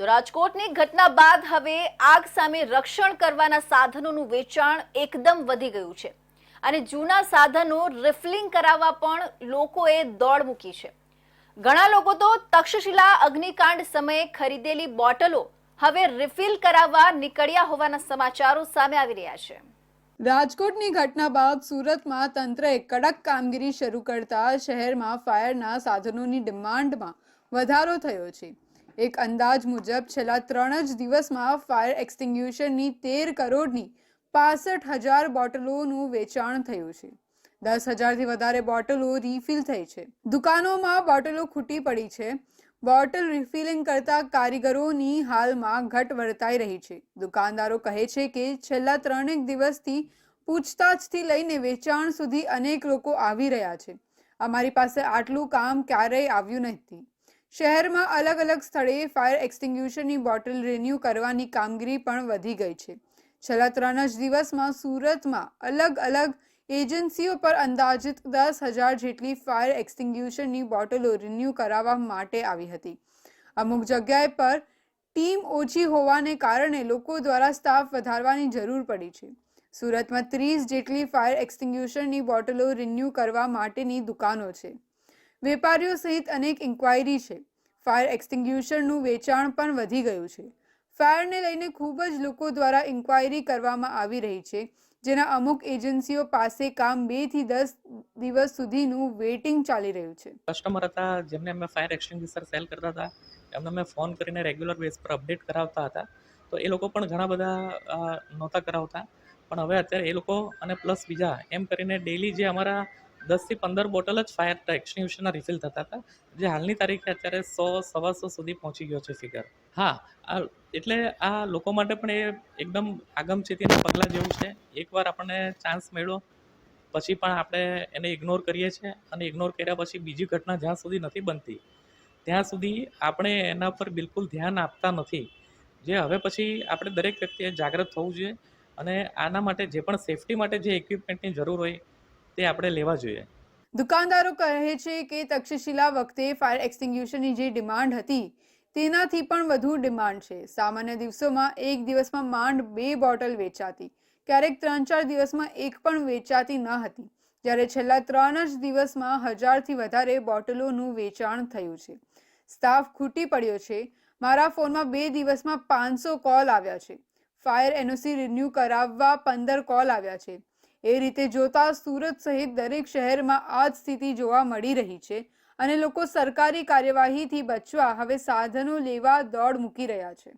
તો રાજકોટની ઘટના બાદ હવે આગ સામે રક્ષણ કરવાના સાધનોનું વેચાણ એકદમ વધી ગયું છે. અને જૂના સાધનો રિફલિંગ કરાવવા પણ લોકોએ દોડ મૂકી છે. ઘણા લોકો તો તક્ષશિલા અગ્નિકાંડ સમયે ખરીદેલી બોટલો હવે રિફિલ કરાવવા નીકળ્યા હોવાના સમાચારો સામે આવી રહ્યા છે. રાજકોટની ઘટના બાદ સુરતમાં તંત્રએ કડક કામગીરી શરૂ કરતા શહેરમાં ફાયરના સાધનોની ડિમાન્ડમાં વધારો થયો છે. એક અંદાજ મુજબ છેલ્લા ત્રણ જ દિવસમાં ફાયર એક્સટિંગ્યુશનની તેર કરોડની પાસઠ હજાર બોટલોનું વેચાણ થયું છે. દસ હજારથી વધારે બોટલો રિફિલ થઈ છે. દુકાનોમાં બોટલો ખૂટી પડી છે. બોટલ રિફિલિંગ કરતા કારીગરોની હાલમાં ઘટ વર્તાઈ રહી છે. દુકાનદારો કહે છે કે છેલ્લા ત્રણેક દિવસથી પૂછતાછથી લઈને વેચાણ સુધી અનેક લોકો આવી રહ્યા છે. અમારી પાસે આટલું કામ ક્યારેય આવ્યું નથી. શહેરમાં અલગ અલગ સ્થળે ફાયર એક્સટિંગ્યુશનની બોટલ રિન્યૂ કરવાની કામગીરી પણ વધી ગઈ છે. છેલ્લા ત્રણ જ દિવસમાં સુરતમાં અલગ અલગ એજન્સીઓ પર અંદાજિત દસ હજાર જેટલી ફાયર એક્સટિંગ્યુશનની બોટલો રિન્યૂ કરાવવા માટે આવી હતી. અમુક જગ્યાએ પર ટીમ ઓછી હોવાને કારણે લોકો દ્વારા સ્ટાફ વધારવાની જરૂર પડી છે. સુરતમાં ત્રીસ જેટલી ફાયર એક્સટિંગ્યુશનની બોટલો રિન્યૂ કરવા માટેની દુકાનો છે. વેપારીઓ સહિત અનેક ઇન્ક્વાયરી છે. ફાયર એક્સટિંગ્યુશનનું વેચાણ પણ વધી ગયું છે. ફાયરને લઈને ખૂબ જ લોકો દ્વારા ઇન્ક્વાયરી કરવામાં આવી રહી છે. જેના અમુક એજન્સીઓ પાસે કામ બેથી દસ દિવસ સુધીનું વેઇટિંગ ચાલી રહ્યું છે. કસ્ટમર હતા, જેમને અમે ફાયર એક્સટિંગ્વિશર સેલ કરતા હતા, એમને અમે ફોન કરીને રેગ્યુલર બેઝ પર અપડેટ કરાવતા હતા. તો એ લોકો પણ ઘણા બધા નહોતા કરાવતા. પણ હવે અત્યારે એ લોકો અને પ્લસ બીજા એમ કરીને ડેલી જે અમારા દસથી પંદર બોટલ જ ફાયર એક્સટિંગ્વિશરના રિફિલ થતા હતા. જે હાલની તારીખે અત્યારે સો, સવા સો સુધી પહોંચી ગયો છે ફિગર હા, આ એટલે આ લોકો માટે પણ એ એકદમ આગમચેતીના પગલાં જેવું છે. એકવાર આપણને ચાન્સ મળ્યો, પછી પણ આપણે એને ઇગ્નોર કરીએ છીએ અને ઇગ્નોર કર્યા પછી બીજી ઘટના જ્યાં સુધી નથી બનતી, ત્યાં સુધી આપણે એના પર બિલકુલ ધ્યાન આપતા નથી. જે હવે પછી આપણે દરેક વ્યક્તિએ જાગૃત થવું જોઈએ અને આના માટે જે પણ સેફટી માટે જે ઇક્વિપમેન્ટની જરૂર હોય તે આપણે લેવા જોઈએ. દુકાનદારો કહે છે કે તક્ષશિલા વખતે ફાયર એક્સટિંગ્યુશનની જે ડિમાન્ડ હતી, તેનાથી પણ વધુ ડિમાન્ડ છે. સામાન્ય દિવસોમાં એક દિવસમાં માંડ બે બોટલ વેચાતી, ક્યારેક ત્રણ ચાર દિવસમાં એક પણ વેચાતી ન હતી. જ્યારે છેલ્લા ત્રણ જ દિવસમાં હજારથી વધારે બોટલોનું વેચાણ થયું છે. સ્ટાફ ખૂટી પડ્યો છે. મારા ફોનમાં બે દિવસમાં પાંચસો કોલ આવ્યા છે. ફાયર એનઓસી રિન્યૂ કરાવવા પંદર કોલ આવ્યા છે. એ રીતે જોતા સુરત સહિત દરેક શહેરમાં આ જ સ્થિતિ જોવા મળી રહી છે અને લોકો સરકારી કાર્યવાહીથી બચવા હવે સાધનો લેવા દોડ મૂકી રહ્યા છે.